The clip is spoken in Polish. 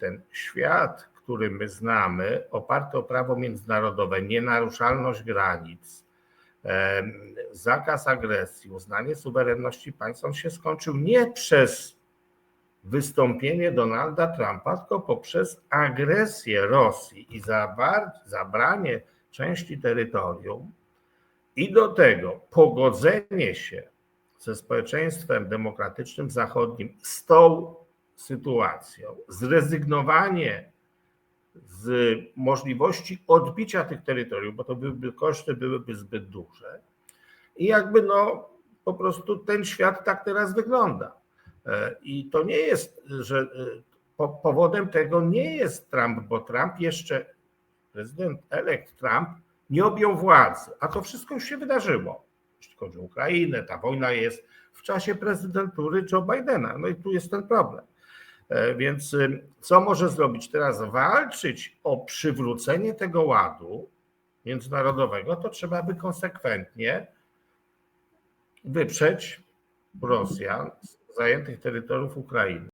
ten świat, który my znamy, oparty o prawo międzynarodowe, nienaruszalność granic, zakaz agresji, uznanie suwerenności państw, on się skończył nie przez wystąpienie Donalda Trumpa, tylko poprzez agresję Rosji i zabranie części terytorium i do tego pogodzenie się ze społeczeństwem demokratycznym zachodnim z tą sytuacją, zrezygnowanie z możliwości odbicia tych terytoriów, bo to byłyby koszty byłyby zbyt duże. I jakby no po prostu ten świat tak teraz wygląda. E, I to nie jest, że e, po, powodem tego nie jest Trump, bo Trump jeszcze, prezydent elekt Trump nie objął władzy, a to wszystko już się wydarzyło. Jeśli chodzi o Ukrainę, ta wojna jest w czasie prezydentury Joe Bidena. No i tu jest ten problem. E, Więc y, co może zrobić teraz? Walczyć o przywrócenie tego ładu międzynarodowego, to trzeba by konsekwentnie wyprzeć Rosjan z zajętych terytoriów Ukrainy.